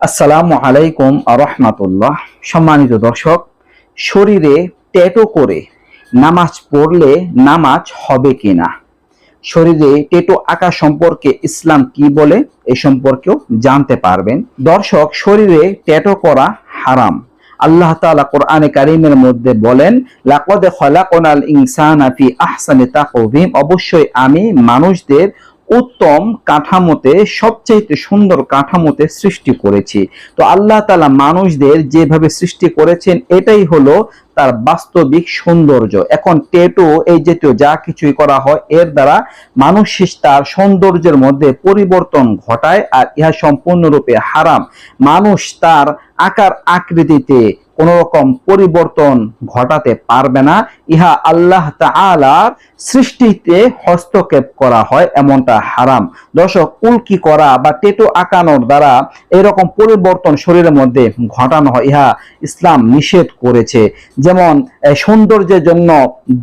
আসসালামু আলাইকুম রহমাতুল্লাহ সম্মানিত দর্শক, শরীরে ট্যাটু করে নামাজ পড়লে নামাজ হবে কিনা? শরীরে টেটো আঁকা সম্পর্কে ইসলাম কি বলে এই সম্পর্কেও জানতে পারবেন। দর্শক, শরীরে ট্যাটো করা হারাম। আল্লাহ তাআলা কোরআনে কারিমের মধ্যে বলেন, লাকদ খলাকনাল ইনসানা ফি আহসানি তাকওয়িম। অবশ্যই আমি মানুষদের উত্তম কাঠামোতে সবচেয়ে সুন্দর কাঠামোতে সৃষ্টি করেছি। তো আল্লাহ তালা মানুষদের যেভাবে সৃষ্টি করেছেন, এটাই হলো তার বাস্তবিক সৌন্দর্য। এখন টেটু এই জাতীয় যা কিছুই করা হয়, এর দ্বারা মানুষ তার সৌন্দর্যের মধ্যে পরিবর্তন ঘটায় আর ইহা সম্পূর্ণরূপে হারাম। মানুষ তার আকার আকৃতিতে কোন রকম পরিবর্তন ঘটাতে পারবে না। ইহা আল্লাহ তাআলার সৃষ্টিতে হস্তক্ষেপ করা হয়, এমনটা হারাম। দর্শক, উল্কি করা বা টেটু আঁকানোর দ্বারা এরকম পরিবর্তন শরীরের মধ্যে ঘটানো হয়, ইহা ইসলাম নিষেধ করেছে। যেমন সৌন্দর্যের জন্য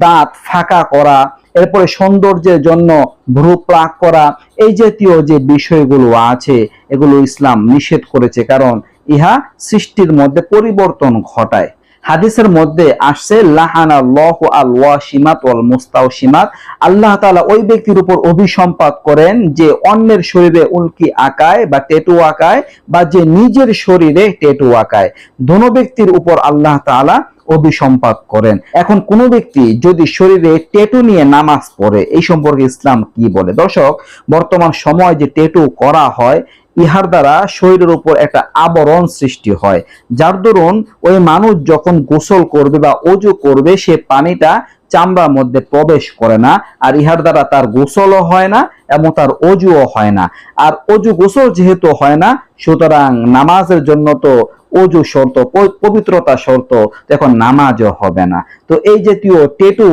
দাঁত ফাঁকা করা, এরপরে সৌন্দর্যের জন্য ভ্রু প্রাক করা, এই জাতীয় যে বিষয়গুলো আছে, এগুলো ইসলাম নিষেধ করেছে কারণ ইহা সৃষ্টির মধ্যে পরিবর্তন ঘটায়। হাদিসের মধ্যে আসছে লাহানা লহ আল ওয়াসিমাত ওয়াল মুস্তাওসিমাত আল্লাহ তাআলা ওই ব্যক্তির উপর অভিসম্পাত করেন যে অন্যের শরীরে উল্কি আঁকায় বা টেটু আঁকায় বা যে নিজের শরীরে টেটু আঁকায়। দোনো ব্যক্তির উপর আল্লাহ তাআলা অভিসম্পাত করেন। এখন কোন ব্যক্তি যদি শরীরে টেটু নিয়ে নামাজ পড়ে, এই সম্পর্কে ইসলাম কি বলে? দর্শক, বর্তমান সময় যে টেটু করা হয়, ইহার দ্বারা শরীরের উপর একটা আবরণ সৃষ্টি হয়। যার দরুন ওই মানুষ যখন গোসল করবে বা অজু করবে, সে পানিটা চামড়ার মধ্যে প্রবেশ করে না, আর ইহার দ্বারা তার গোসলও হয় না এবং তার অজুও হয় না। আর অজু গোসল যেহেতু হয় না, সুতরাং নামাজের জন্য তো অজু শর্ত পবিত্রতা শর্ত তখন নামাজও হবে না। তো এই জাতীয় টেটু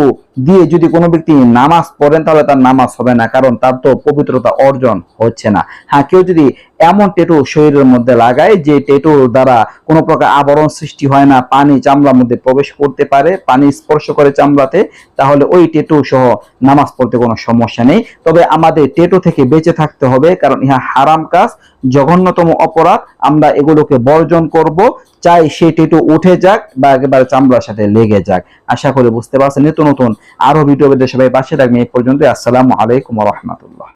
দিয়ে যদি কোনো ব্যক্তি নামাজ পড়েন, তাহলে তার নামাজ হবে না, কারণ তার তো পবিত্রতা অর্জন হচ্ছে না। হ্যাঁ কেউ যদি এমন টেটু শরীরের মধ্যে লাগায়, যে টেটুর দ্বারা কোনো প্রকার আবরণ সৃষ্টি হয় না, পানি চামড়ার মধ্যে প্রবেশ করতে পারে, পানি স্পর্শ করে চামড়াতে, তাহলে ওই টেটু সহ নামাজ পড়তে কোনো সমস্যা নেই। তবে আমাদের টেটু থেকে বেঁচে থাকতে হবে, কারণ ইহা হারাম কাজ, জঘন্যতম অপরাধ। আমরা এগুলোকে বর্জন করব, চাই সে টেটো উঠে যাক বা একেবারে চামড়ার সাথে লেগে যাক। আশা করি বুঝতে পারছেন, নিত্য নতুন আরও ভিডিও সবাই পাশে থাকবে এই পর্যন্ত আসসালামু আলাইকুম রহমতুল্লাহ।